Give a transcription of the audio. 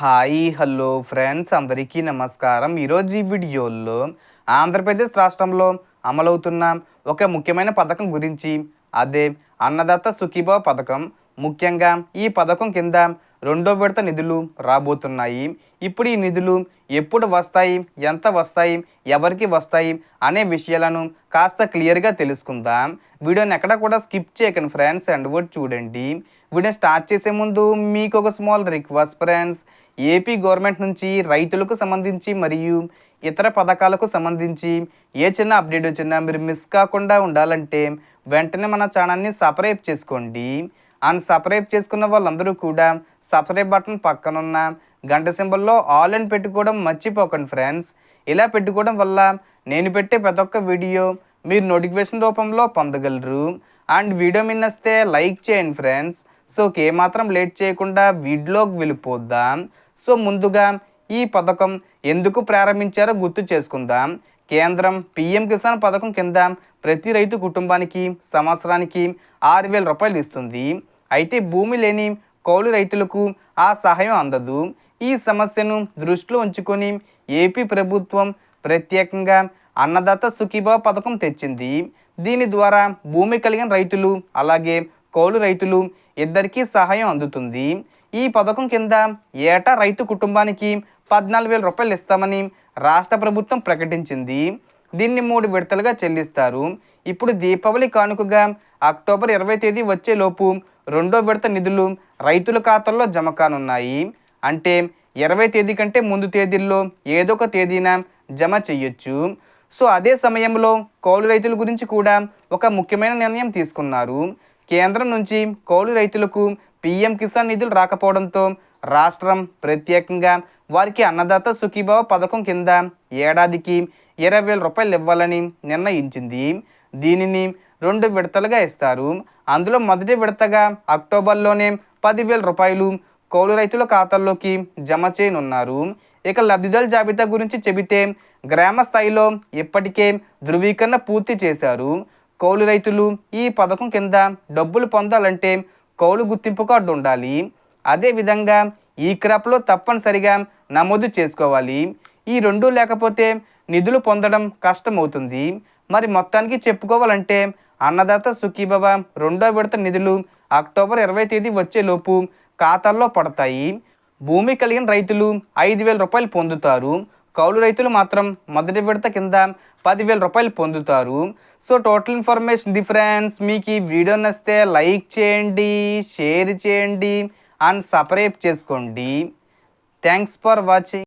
Hi hello friends అందరికీ నమస్కారం. ఈరోజు ఈ వీడియోలో ఆంధ్రప్రదేశ్ రాష్ట్రంలో అమలవుతున్న ఒక ముఖ్యమైన పథకం గురించి అదే అన్నదాత సుఖీభావ పథకం. ముఖ్యంగా ఈ పథకం కింద రెండో విడత నిధులు రాబోతున్నాయి. ఇప్పుడు ఈ నిధులు ఎప్పుడు వస్తాయి? ఎంత వస్తాయి? ఎవరికి వస్తాయి? అనే విషయాలను కాస్త క్లియర్గా తెలుసుకుందాం. వీడియోని ఎక్కడ కూడా స్కిప్ చేయకండి ఫ్రెండ్స్. అండ్ కూడా చూడండి. వీడియో స్టార్ట్ చేసే ముందు మీకు ఒక small request friends. AP government నుంచి రైతులకు సంబంధించి మరియు ఇతర పథకాలకు సంబంధించి ఏ చిన్న అప్డేట్ వచ్చినా మీరు మిస్ కాకుండా ఉండాలంటే వెంటనే మన ఛానల్ని సబ్స్క్రైబ్ చేసుకోండి. అండ్ సబ్స్క్రైబ్ చేసుకున్న వాళ్ళందరూ కూడా సబ్స్క్రైబ్ బటన్ పక్కనున్న గంట సింబల్లో ఆల్ అని పెట్టుకోవడం మర్చిపోకండి ఫ్రెండ్స్ ఇలా పెట్టుకోవడం వల్ల నేను పెట్టే ప్రతి ఒక్క వీడియో మీరు నోటిఫికేషన్ రూపంలో పొందగలరు. అండ్ వీడియో మిన్నస్తే లైక్ చేయండి ఫ్రెండ్స్ సో ఏమాత్రం లేట్ చేయకుండా వీడియోకి వెళ్ళిపోద్దాం. సో ముందుగా ఈ పథకం ఎందుకు ప్రారంభించారో గుర్తు చేసుకుందాం. కేంద్రం పిఎం కిసాన్ పథకం కింద ప్రతి రైతు కుటుంబానికి సంవత్సరానికి ఆరు వేల రూపాయలు ఇస్తుంది. అయితే భూమి లేని కౌలు రైతులకు ఆ సహాయం అందదు. ఈ సమస్యను దృష్టిలో ఉంచుకొని ఏపీ ప్రభుత్వం ప్రత్యేకంగా అన్నదాత సుఖీభావ పథకం తెచ్చింది. దీని ద్వారా భూమి కలిగిన రైతులు అలాగే కౌలు రైతులు ఇద్దరికీ సహాయం అందుతుంది. ఈ పథకం కింద ఏటా రైతు కుటుంబానికి పద్నాలుగు వేల రూపాయలు ఇస్తామని రాష్ట్ర ప్రభుత్వం ప్రకటించింది. దీన్ని మూడు విడతలుగా చెల్లిస్తారు. ఇప్పుడు దీపావళి కానుకగా అక్టోబర్ ఇరవై తేదీ వచ్చేలోపు రెండో విడత నిధులు రైతుల ఖాతాల్లో జమ కానున్నాయి. అంటే ఇరవై తేదీ కంటే ముందు తేదీల్లో ఏదో ఒక తేదీన జమ చెయ్యొచ్చు సో అదే సమయంలో కౌలు రైతుల గురించి కూడా ఒక ముఖ్యమైన నిర్ణయం తీసుకున్నారు. కేంద్రం నుంచి కౌలు రైతులకు పిఎం కిసాన్ నిధులు రాకపోవడంతో రాష్ట్రం ప్రత్యేకంగా వారికి అన్నదాత సుఖీభావ పథకం కింద ఏడాదికి ఇరవై వేల రూపాయలు ఇవ్వాలని నిర్ణయించింది. దీనిని రెండు విడతలుగా ఇస్తారు. అందులో మొదటి విడతగా అక్టోబర్లోనే పదివేల రూపాయలు కౌలు రైతుల ఖాతాల్లోకి జమ చేయనున్నారు. ఇక లబ్ధిదారుల జాబితా గురించి చెబితే గ్రామ స్థాయిలో ఇప్పటికే ధృవీకరణ పూర్తి చేశారు. కౌలు రైతులు ఈ పథకం కింద డబ్బులు పొందాలంటే కౌలు గుర్తింపు కార్డు ఉండాలి. అదేవిధంగా ఈ క్రాప్లో తప్పనిసరిగా నమోదు చేసుకోవాలి. ఈ రెండు లేకపోతే నిధులు పొందడం కష్టమవుతుంది. మరి మొత్తానికి చెప్పుకోవాలంటే అన్నదాత సుఖీభవ రెండో విడత నిధులు అక్టోబర్ ఇరవై తేదీ వచ్చేలోపు ఖాతాల్లో పడతాయి. భూమి కలిగిన రైతులు ఐదు వేల రూపాయలు పొందుతారు. కౌలు రైతులు మాత్రం మొదటి విడత కింద పదివేల రూపాయలు పొందుతారు. సో టోటల్ ఇన్ఫర్మేషన్ డిఫరెన్స్ మీకు ఈ వీడియో నచ్చితే లైక్ చేయండి షేర్ చేయండి అండ్ సబ్స్క్రైబ్ చేసుకోండి. Thanks for watching.